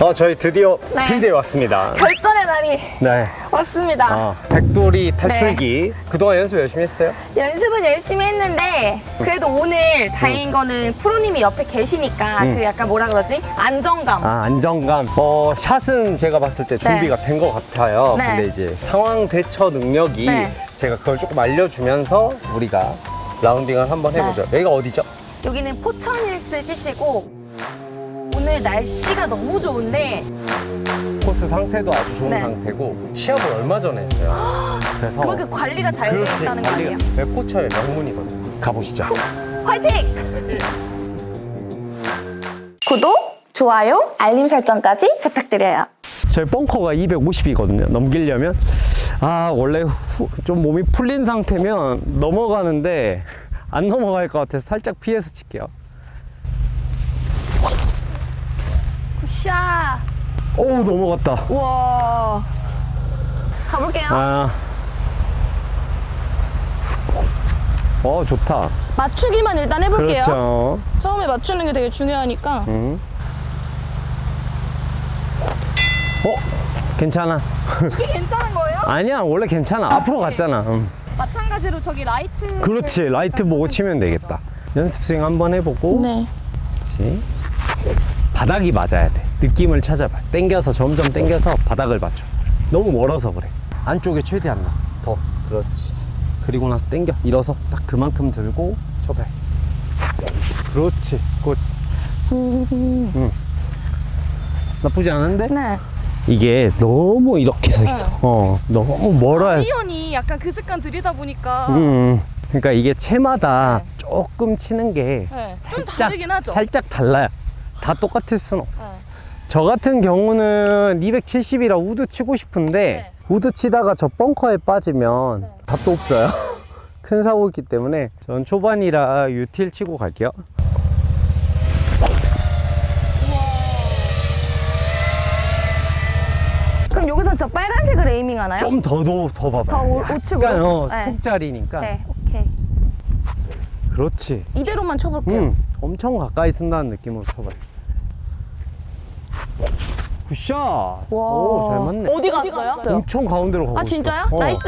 어, 저희 드디어 네. 필드에 왔습니다. 결전의 날이 네. 왔습니다. 어, 백돌이 탈출기. 그동안 연습 열심히 했어요? 연습은 열심히 했는데 그래도 오늘 다행인 거는 프로님이 옆에 계시니까 음. 그 약간 뭐라 그러지? 안정감. 아, 안정감. 어, 샷은 제가 봤을 때 준비가 된 것 같아요. 네. 근데 이제 상황 대처 능력이 네. 제가 그걸 조금 알려주면서 우리가 라운딩을 한번 해보죠. 네. 여기가 어디죠? 여기는 포천힐스 CC고 오늘 날씨가 너무 좋은데 코스 상태도 아주 좋은 네. 상태고 시합을 얼마 전에 했어요. 그래서 그만큼 관리가 잘 그렇지. 되었다는 거 아니에요? 네, 포천의 명문이거든요. 가보시죠. 화이팅! 구독, 좋아요, 알림 설정까지 부탁드려요. 저희 벙커가 250이거든요. 넘기려면 아 원래 후- 좀 몸이 풀린 상태면 넘어가는데 안 넘어갈 것 같아서 살짝 피해서 칠게요. 굿샷! 오 넘어갔다. 우와. 가볼게요. 아. 어 좋다. 맞추기만 일단 해볼게요. 그렇죠. 처음에 맞추는 게 되게 중요하니까. 음. 어 괜찮아. 이게 괜찮은 거예요? 아니야 원래 괜찮아. 앞으로 갔잖아. 음. 마찬가지로 저기 라이트. 그렇지 라이트 보고 치면 되겠다. 연습 스윙 한번 해보고. 네. 그렇지. 바닥이 맞아야 돼. 느낌을 찾아봐. 당겨서 점점 당겨서 바닥을 맞춰. 너무 멀어서 그래. 안쪽에 최대한 나. 더. 그렇지. 그리고 나서 당겨. 일어서 딱 그만큼 들고 쳐봐. 그렇지. 굿. 응. 나쁘지 않은데? 네. 이게 너무 이렇게 서 있어. 어. 너무 멀어야 이연이 약간 그 습관 들이다 보니까. 음. 그러니까 이게 채마다 조금 치는 게 네. 좀 살짝 다르긴 하죠. 살짝 달라요. 다 똑같을 순 없어. 네. 저 같은 경우는 270이라 우드 치고 싶은데 네. 우드 치다가 저 벙커에 빠지면 답도 없어요. 큰 사고 있기 때문에 전 초반이라 유틸 치고 갈게요. 그럼 여기서 저 빨간색을 에이밍 하나요? 좀 더도 더 봐봐. 더 우- 우측으로? 약간 어, 네. 네, 오케이. 그렇지. 이대로만 쳐볼게요. 음, 엄청 가까이 쓴다는 느낌으로 쳐봐요. 굿샷. 오, 잘 맞네. 어디 갔어요? 엄청 가운데로 가고 아, 있어. 진짜요? 어, 나이스!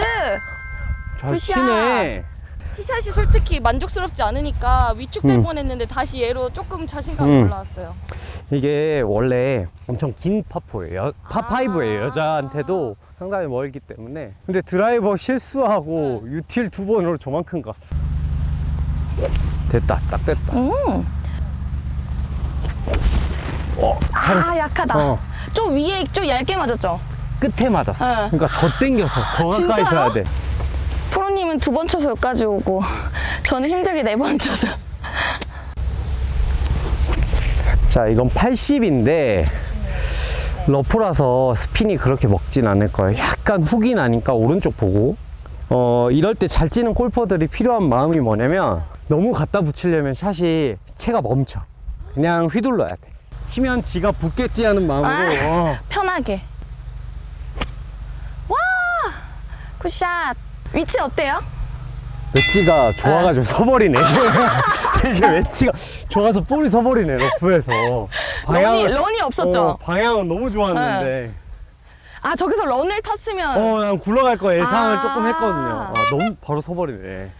잘 굿샷. 치네. 티샷이 솔직히 만족스럽지 않으니까 위축될 음. 뻔했는데 다시 얘로 조금 자신감이 음. 올라왔어요. 이게 원래 엄청 긴 파포예요. 파5예요. 여자한테도 상당히 멀기 때문에. 근데 드라이버 실수하고 유틸 두 번으로 저만큼 갔어. 됐다. 딱 됐다. 음. 어, 잘했어. 아, 약하다. 어, 좀 위에 좀 얇게 맞았죠? 끝에 맞았어. 네. 그러니까 더 땡겨서 더 가까이 진짜요? 서야 돼. 프로님은 두 번 쳐서 여기까지 오고 저는 힘들게 네 번 쳐서 자, 이건 80인데 러프라서 스핀이 그렇게 먹진 않을 거예요. 약간 훅이 나니까 오른쪽 보고 어, 이럴 때잘 치는 골퍼들이 필요한 마음이 뭐냐면 너무 갖다 붙이려면 샷이 채가 멈춰. 그냥 휘둘러야 돼. 치면 지가 붙겠지 하는 마음으로 아. 어. 편하게 와 굿샷 위치 어때요? 웨지가 좋아가지고 서버리네. 이게 웨지가 좋아서 볼이 서버리네, 러프에서. 런이, 런이 없었죠? 어, 방향은 너무 좋았는데. 아 저기서 런을 탔으면 어, 난 굴러갈 거 예상을 아. 조금 했거든요. 아, 너무 바로 서버리네.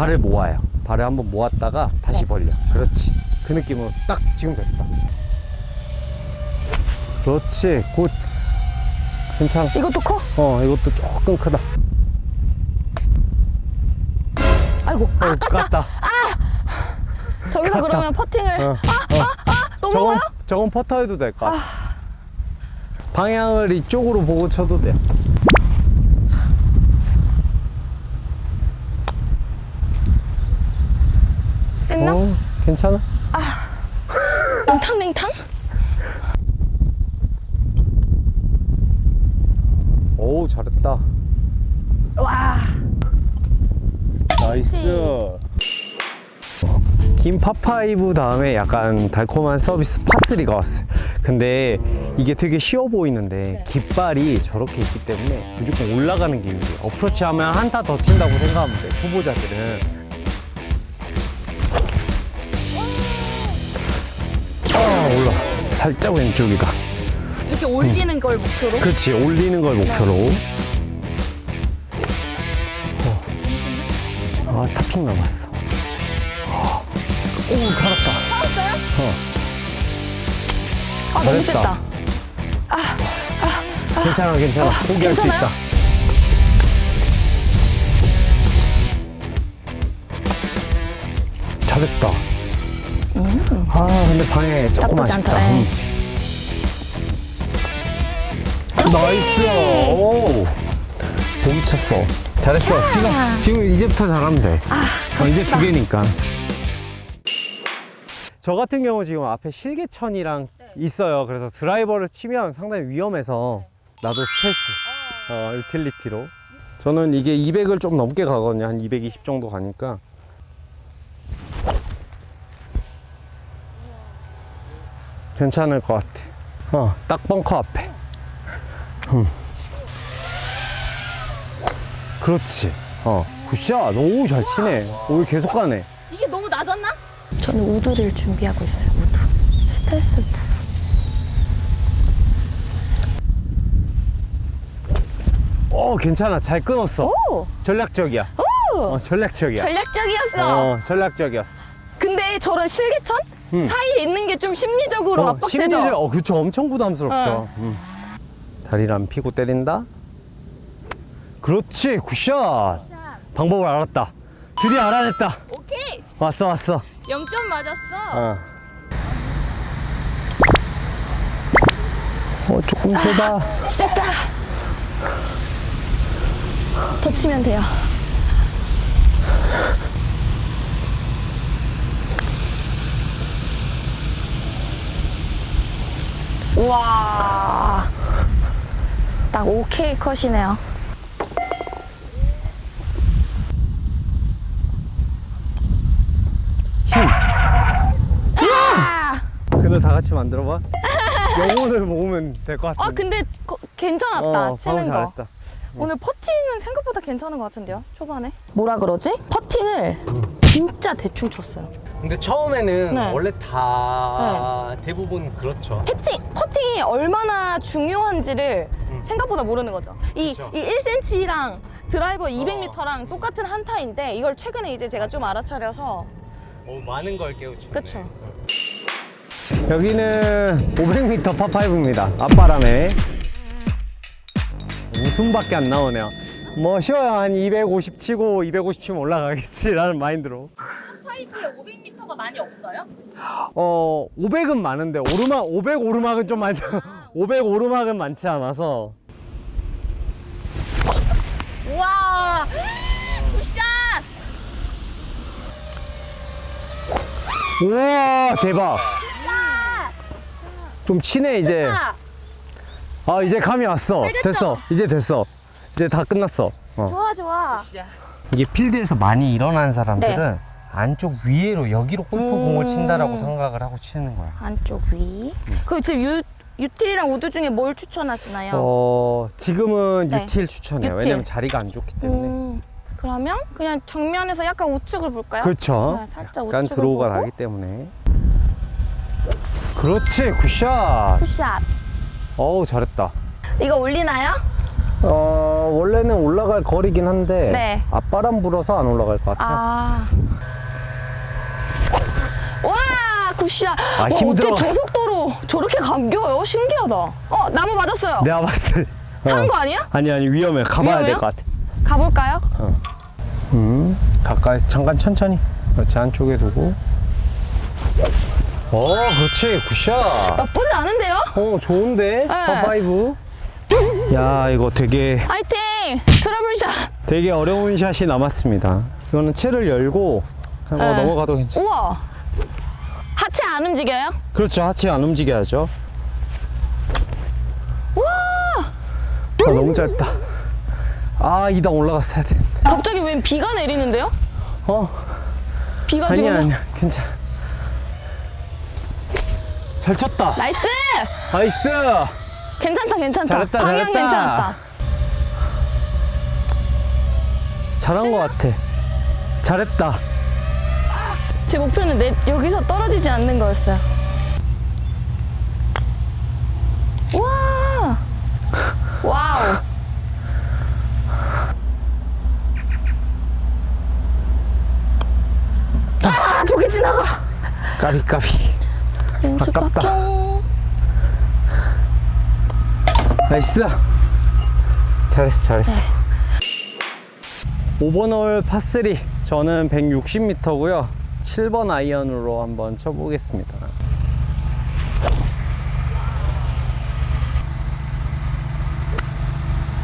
발을 모아요. 발을 한번 모았다가 다시 벌려. 그렇지. 그 느낌으로 딱 지금 됐다. 그렇지. 굿. 괜찮아. 이것도 커? 어, 이것도 조금 크다. 아이고 어, 깠다. 저기서 그러면 퍼팅을 어, 넘어가요? 저건, 저건 퍼터 해도 될까? 방향을 이쪽으로 보고 쳐도 돼. 쎘나? 어, 괜찮아? 냉탕냉탕? 오, 잘했다. 와 나이스. 긴 파5 다음에 약간 달콤한 서비스 파3가 왔어요. 근데 이게 되게 쉬워 보이는데 깃발이 저렇게 있기 때문에 무조건 올라가는 게 유리해요. 어프로치 하면 한타 더 튄다고 생각하면 돼. 초보자들은. 살짝 왼쪽이다. 이렇게 올리는 걸 목표로. 그렇지 올리는 걸 목표로 어. 아 탑핑 남았어 오 살았다 살았어요? 어. 아 너무 잘했다. 쨌다 괜찮아 괜찮아 포기할 수 괜찮아요? 있다 잘했다 아 근데 방에 조금 음. 나쁘지 아쉽다 예. 음. 나이스 오 보기 쳤어 잘했어 지금 지금 이제부터 잘하면 돼 아 어, 이제 갑시다. 두 개니까. 저 같은 경우 지금 앞에 실개천이랑 있어요. 그래서 드라이버를 치면 상당히 위험해서 나도 스트레스. 어, 유틸리티로. 저는 이게 200을 좀 넘게 가거든요. 한 220 정도 가니까. 괜찮을 것 같아. 어, 딱 벙커 앞에. 음. 그렇지. 어, 굿샷. 오, 잘 치네. 오, 계속 가네. 이게 너무 낮았나? 저는 우드를 준비하고 있어요 우드 스텔스 우드 어, 괜찮아. 잘 끊었어. 오 전략적이야. 어, 전략적이야. 전략적이었어 어, 전략적이었어. 근데 저런 실개천 음. 사이에 있는 게 좀 심리적으로 압박되죠 심리적, 어, 그쵸. 엄청 부담스럽죠. 음. 다리를 안 피고 때린다. 그렇지. 굿샷. 방법을 알았다. 드디어 알아냈다. 오케이. 왔어, 왔어. 0점 맞았어. 어. 어, 조금 세다. 셌다 더 치면 돼요 우와 딱 오케이 컷이네요 힘. 아, 그늘 다 같이 만들어봐. 영혼을 모으면 될 것 같은데. 아 근데 거- 괜찮았다 어, 치는 거 잘했다. 오늘 퍼팅은 생각보다 괜찮은 것 같은데요 초반에 뭐라 그러지? 퍼팅을 진짜 대충 쳤어요 근데 처음에는 네. 원래 다 대부분 그렇죠. 퍼팅, 퍼팅이 얼마나 중요한지를 음. 생각보다 모르는 거죠. 이, 그쵸. 이 1cm랑 드라이버 200m랑 똑같은 한타인데 이걸 최근에 이제 제가 좀 알아차려서 어, 많은 걸 깨우치네. 그쵸. 여기는 500m 파5입니다. 앞바람에. 웃음밖에 안 나오네요. 뭐 쉬워요. 한250 치고 250 치면 올라가겠지라는 마인드로. 파이프에 500m가 많이 없어요? 어, 500은 많은데 오르막 500 오르막은 좀 많죠. 500 오르막은 많지 않아서. 우와. 굿샷. 우와, 대박. 좀 치네 이제. 아, 아, 이제 감이 왔어. 됐어. 이제 됐어. 이제 다 끝났어. 어. 좋아, 좋아. 이게 필드에서 많이 일어난 사람들은 네. 안쪽 위에로 여기로 골프공을 음. 친다라고 생각을 하고 치는 거야. 안쪽 위. 그 지금 유, 유틸이랑 우드 중에 뭘 추천하시나요? 어, 지금은 네. 유틸 추천해요. 유틸. 왜냐면 자리가 안 좋기 때문에. 음, 그러면 그냥 정면에서 약간 우측을 볼까요? 그렇죠. 네, 살짝 약간 우측을 드로우가 보고. 나기 때문에. 그렇지, 굿샷. 푸샷. 어우, 잘했다. 이거 올리나요? 어, 원래는 올라갈 거리긴 한데 네. 앞바람 불어서 안 올라갈 것 같아요. 아. 와, 굿샷. 아, 와, 힘 어떻게. 저 속도로 저렇게 감겨요? 신기하다. 어, 나무 맞았어요. 내가 봤을 때. 산 어. 거 아니야? 아니, 아니, 위험해. 가봐야 될? 것 같아. 가볼까요? 음, 가까이서 잠깐 천천히. 그렇지, 안쪽에 두고. 어, 그렇지, 굿샷. 나쁘지 않은데요? 어, 좋은데? 파5. 야, 이거 되게, 화이팅! 트러블샷. 되게 어려운 샷이 남았습니다. 이거는 채를 열고, 어, 네. 넘어가도 괜찮아. 우와. 하체 안 움직여요? 그렇죠, 하체 안 움직여야죠. 와! 아, 너무 짧다. 아, 이당 올라갔어야 돼. 갑자기 웬 비가 내리는데요? 어, 비가 지금. 아니야, 아니야. 괜찮아. 잘 쳤다. 나이스! 나이스! 괜찮다, 괜찮다. 잘했다, 방향 잘했다. 괜찮았다. 잘한 것 같아. 잘했다. 제 목표는 내, 여기서 떨어지지 않는 거였어요. 와! 와우. 아, 저기 지나가. 까비 까비. 연수 아깝다. 나이스. 잘했어 잘했어. 5번 홀 파3 저는 160m고요. 7번 아이언으로 한번 쳐보겠습니다.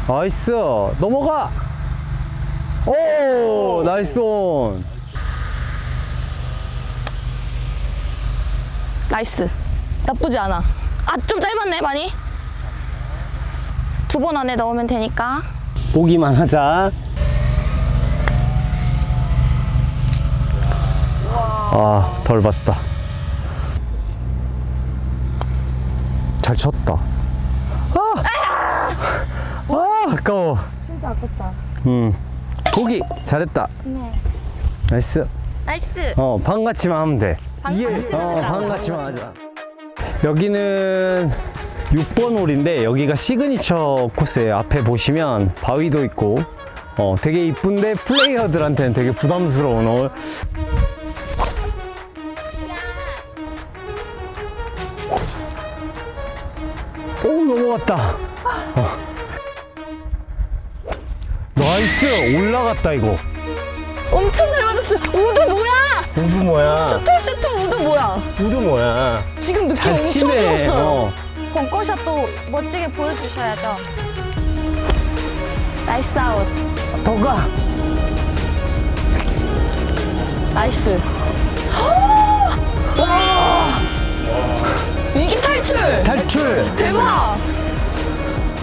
나이스 넘어가. 오 나이스 온. 나이스. 나쁘지 않아. 아, 좀 짧았네, 많이. 두 번 안에 넣으면 되니까. 보기만 하자. 아, 덜 봤다. 잘 쳤다. 아! 아, 아까워. 진짜 아깝다. 음. 보기 잘했다. 네. 나이스. 나이스. 어, 방같이만 하면 돼. 방같이만 어, 하자. 방같이만 하자. 여기는 6번 홀인데 여기가 시그니처 코스예요. 앞에 보시면 바위도 있고 어, 되게 이쁜데 플레이어들한테는 되게 부담스러운 홀. 넘어갔다. 어. 나이스 올라갔다 이거. 엄청 잘 맞았어. 우드 뭐야? 우드 뭐야? 세트 우드 뭐야? 우드 뭐야? 지금 느낌 잘 엄청 치네. 좋았어요. 어. 벙커샷도 멋지게 보여주셔야죠. 나이스 아웃. 더 가. 나이스. 와! 탈출! 탈출. 대박!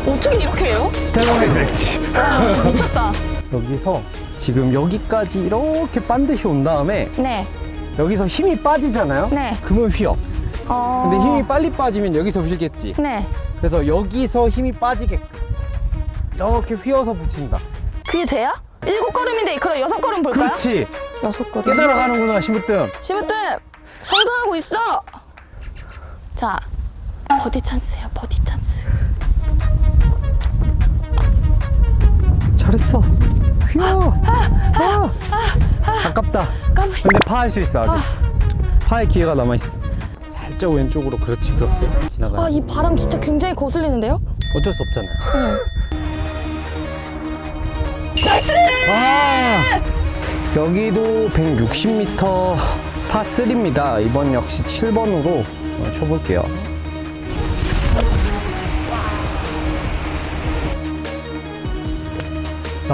어떻게 이렇게 해요? 대박이 됐지. 미쳤다. 여기서 지금 여기까지 이렇게 반드시 온 다음에 네. 여기서 힘이 빠지잖아요. 네. 그러면 휘어. 어... 근데 힘이 빨리 빠지면 여기서 휘겠지. 네. 그래서 여기서 힘이 빠지게끔 이렇게 휘어서 붙인다. 그게 돼야? 일곱 걸음인데 그럼 여섯 걸음 볼까요? 그렇지. 여섯 걸음. 깨달아 가는구나 심으뜸. 시무뜸 성장하고 있어. 자, 버디 찬스예요. 버디 찬스. 잘했어. 휘어. 아, 아깝다. 까만. 근데 파할 수 있어 아직. 파의 기회가 남아 있어. 살짝 왼쪽으로 그렇지 그렇게 지나가. 아, 이 바람 진짜 굉장히 거슬리는데요? 어쩔 수 없잖아요. 아! 여기도 160m 파3입니다. 이번 역시 7번으로 쳐볼게요.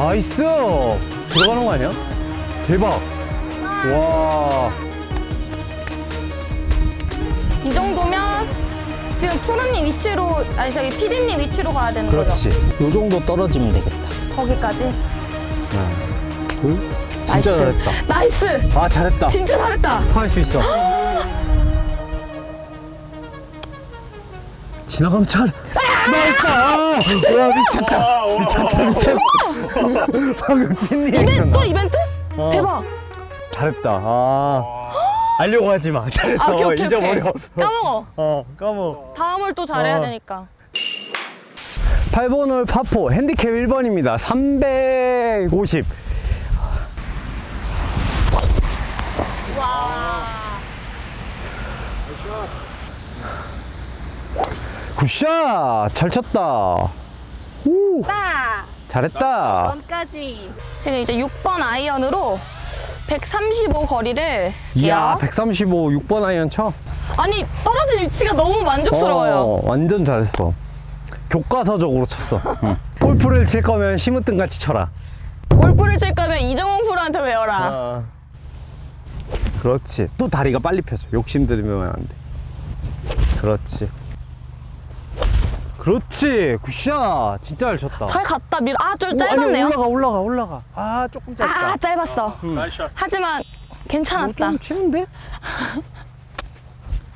나이스! 들어가는 거 아니야? 대박! 와, 이 정도면 지금 푸르님 위치로 아니 저기 피디님 위치로 가야 되는 그렇지. 거죠? 요 정도 떨어지면 되겠다. 거기까지. 하나, 둘. 진짜 나이스. 잘했다. 나이스. 아, 잘했다. 진짜 잘했다. 할수 있어. 지나가면 잘. 나이스! 아! 와, 미쳤다. 미쳤다, 미쳤어. 방금 찐 이벤트 리액션. 또 이벤트? 어. 대박. 잘했다. 아. 알려고 하지 마. 잘했어. 아, 오케이, 오케이, 잊어버려. 오케이. 까먹어. 어, 까먹어. 다음을 또 잘해야 어. 되니까. 8번 홀 파포 핸디캡 1번입니다. 350. 굿샷! 잘 쳤다. 오, 빠. 잘했다. 원까지. 지금 이제 6번 아이언으로 135 거리를 이야, 해요. 135 6번 아이언 쳐. 아니 떨어진 위치가 너무 만족스러워요. 어, 완전 잘했어. 교과서적으로 쳤어. 응. 골프를 칠 거면 시무뜬 같이 쳐라. 골프를 칠 거면 이정훈 프로한테 배워라. 아. 그렇지. 또 다리가 빨리 펴져. 욕심 들이면 안 돼. 그렇지. 그렇지. 굿샷. 진짜 잘 쳤다. 잘 갔다 밀. 아, 좀 오, 아니, 짧았네요. 올라가, 올라가, 올라가. 아, 조금 짧다. 아, 짧았어. 하지만 괜찮았다. 좀 치는데?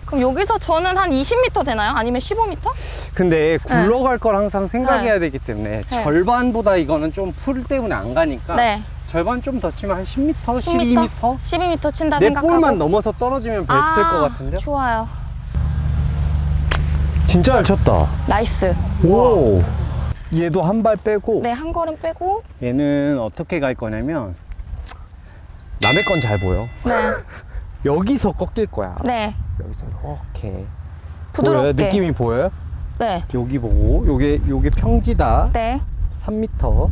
그럼 여기서 저는 한 20m 되나요? 아니면 15m? 근데 굴러갈 걸 항상 생각해야 네. 되기 때문에 네. 절반보다 이거는 좀 풀 때문에 안 가니까 네. 절반 좀 더 치면 한 10m, 10m? 12m? 12m 친다 내 생각하고. 볼만 넘어서 떨어지면 베스트일 아, 것 같은데요? 좋아요. 진짜 잘 쳤다. 나이스. 오. 얘도 한 발 빼고 네, 한 걸음 빼고. 얘는 어떻게 갈 거냐면 남의 건 잘 보여. 네. 여기서 꺾일 거야. 네. 여기서 이렇게 부드럽게. 보여요? 느낌이 보여요? 네. 여기 보고 요게 요게 평지다. 네. 3m.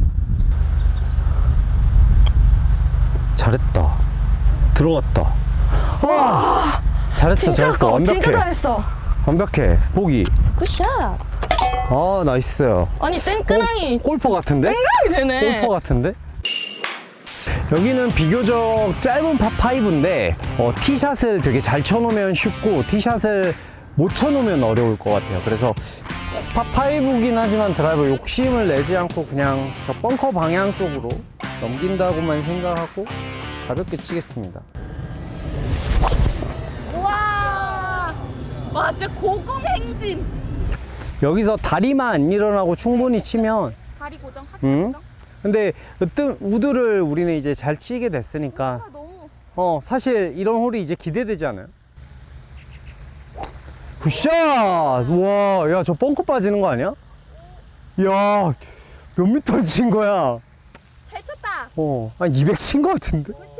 잘했다. 들어갔다. 와! 잘했어, 진짜 잘했어. 완벽해. 진짜 잘했어. 완벽해. 보기. 굿샷. 아, 나이스. 아니, 땡끄랑이 골퍼 같은데? 땡끄랑이 되네. 골퍼 같은데? 여기는 비교적 짧은 파5인데 어, 티샷을 되게 잘 쳐놓으면 쉽고 티샷을 못 쳐놓으면 어려울 것 같아요. 그래서 파5긴 하지만 드라이버 욕심을 내지 않고 그냥 저 벙커 방향 쪽으로 넘긴다고만 생각하고 가볍게 치겠습니다. 와. 와, 진짜 고공행진. 여기서 다리만 안 일어나고 충분히 치면 다리 고정, 하체 음? 고정. 근데 으뜸 우드를 우리는 이제 잘 치게 됐으니까 아, 너무. 어, 사실 이런 홀이 이제 기대되지 않아요? 굿샷! 와, 야, 저 뻥커 빠지는 거 아니야? 야, 몇 미터 친 거야? 잘 쳤다. 어, 한 200 친 거 같은데? 굿샷.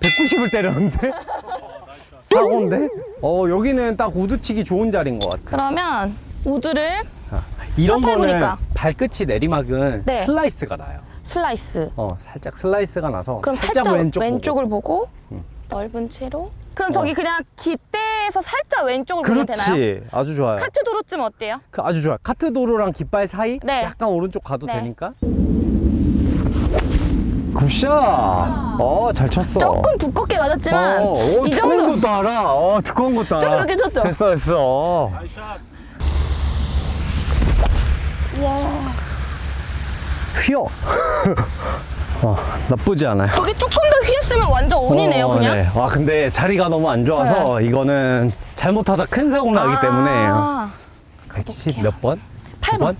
190을 때렸는데? 사고인데? 어, 여기는 딱 우드 치기 좋은 자리인 것 같아. 그러면 우드를 이런 파 거는. 발끝이 내리막은 네. 슬라이스가 나요. 슬라이스. 어, 살짝 슬라이스가 나서 그럼 살짝, 왼쪽. 왼쪽을 보고, 음. 넓은 채로. 그럼 저기 그냥 깃대에서 살짝 왼쪽을 보면 되나요? 그렇지. 아주 좋아요. 카트 도로쯤 어때요? 그 아주 좋아요. 카트 도로랑 깃발 사이 네. 약간 오른쪽 가도 네. 되니까. 굿샷. 어, 잘 쳤어. 조금 두껍게 맞았지만 어, 오, 이 두꺼운 정도 것도 알아. 어, 두꺼운 것도 좀 알아. 그렇게 쳤죠? 됐어, 됐어. 휘어. 어, 나쁘지 않아요. 저기 조금 더 휘었으면 완전 온이네요 어, 그냥 네. 와, 근데 자리가 너무 안 좋아서 이거는 잘못하다 큰 사고 나기 때문에. 아, 110 몇 번? 팔 번.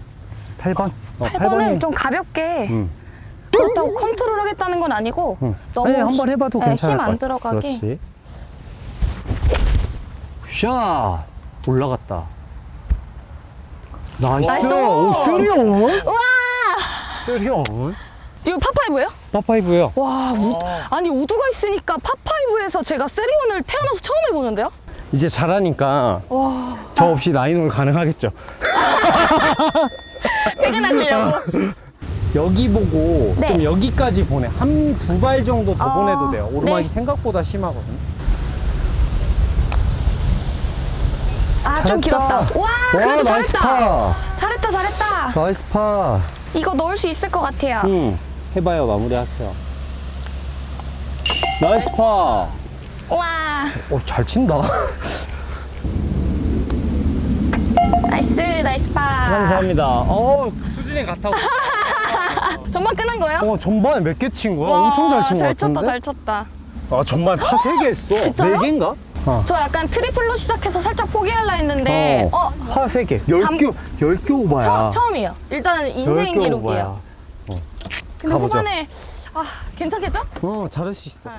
8번? 어, 8번을 좀 가볍게 음. 그렇다고 컨트롤 하겠다는 건 아니고 응. 너무 아니, 한번 해봐도 네, 괜찮을 힘안. 들어가게. 그렇지. 샷! 올라갔다. 나이스! 나이스! 오, 쓰리온? 와 쓰리온? 이거 파파이브예요? 파파이브요. 와 우, 아니 우드가 있으니까 파파이브에서 제가 쓰리온을 태어나서 처음 해보는데요? 이제 잘하니까 와 저 없이 나인홀 가능하겠죠. 퇴근하시려고 여기 보고 네. 좀 여기까지 보내. 한 두 발 정도 더 어, 보내도 돼요. 오르막이 네. 생각보다 심하거든. 아좀 잘했다. 길었다 와 그래도 나이스 잘했다 파! 잘했다 잘했다 나이스 파! 이거 넣을 수 있을 것 같아요 응. 해봐요. 마무리하세요. 나이스 파! 와 오, 잘 친다. 나이스 나이스 파 감사합니다. 어, 수준이 같아. 전반 끝난 거예요? 어, 전반에 몇 개 친 거야? 와, 엄청 잘 친 거잘 같은데? 쳤다 잘 쳤다 아, 전반 파 3개 했어. 진짜요? 4개인가? 어. 저 약간 트리플로 시작해서 살짝 포기하려 했는데 어, 파 3개. 10개, 10개 오바야. 처, 처음이에요 일단은 인생 10개 기록이에요 오바야. 근데 가보죠. 후반에 아 괜찮겠죠? 어, 잘할 수 있어. 네.